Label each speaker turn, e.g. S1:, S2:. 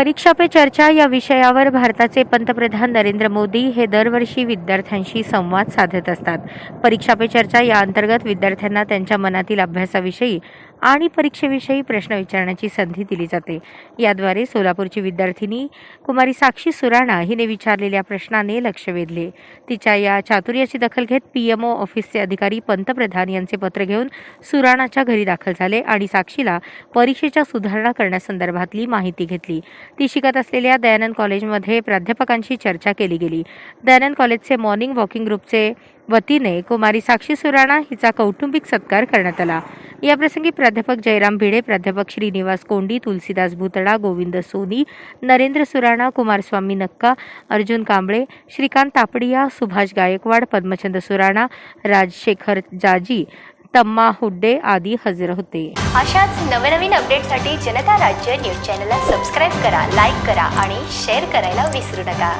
S1: परीक्षा पे चर्चा या विषयावर भारताचे पंतप्रधान नरेंद्र मोदी हे दरवर्षी विद्यार्थ्यांशी संवाद साधत असतात. परीक्षा पे चर्चा या अंतर्गत विद्यार्थ्यांना त्यांच्या मनातील अभ्यासाविषयी आणि परीक्षेविषयी प्रश्न विचारण्याची संधी दिली जाते. याद्वारे सोलापूरची विद्यार्थिनी कुमारी साक्षी सुराणा हिने विचारलेल्या प्रश्नाने लक्ष वेधले. तिच्या या चातुर्याची दखल घेत पीएमओ ऑफिसचे अधिकारी पंतप्रधान यांचे पत्र घेऊन सुराणाच्या घरी दाखल झाले आणि साक्षीला परीक्षेच्या सुधारणा करण्यासंदर्भातली माहिती घेतली. ती शिकत असलेल्या दयानंद कॉलेजमध्ये प्राध्यापकांशी चर्चा केली गेली. दयानंद कॉलेजचे मॉर्निंग वॉकिंग ग्रुपचे वतीने कुमारी साक्षी सुराणा हिचा कौटुंबिक सत्कार करण्यात आला. याप्रसंगी प्राध्यापक जयराम भिडे प्राध्यापक श्रीनिवास कोंडी तुलसीदास भुतडा गोविंद सोनी नरेंद्र सुराणा कुमारस्वामी नक्का अर्जुन कांबळे श्रीकांत तापडिया सुभाष गायकवाड पद्मचंद सुराणा राजशेखर जाजी तम्मा हुड्डे आदी हजर होते.
S2: अशाच नवनवीन अपडेटसाठी जनता राज्य न्यूज चॅनलला सबस्क्राईब करा लाईक करा आणि शेअर करायला विसरू नका.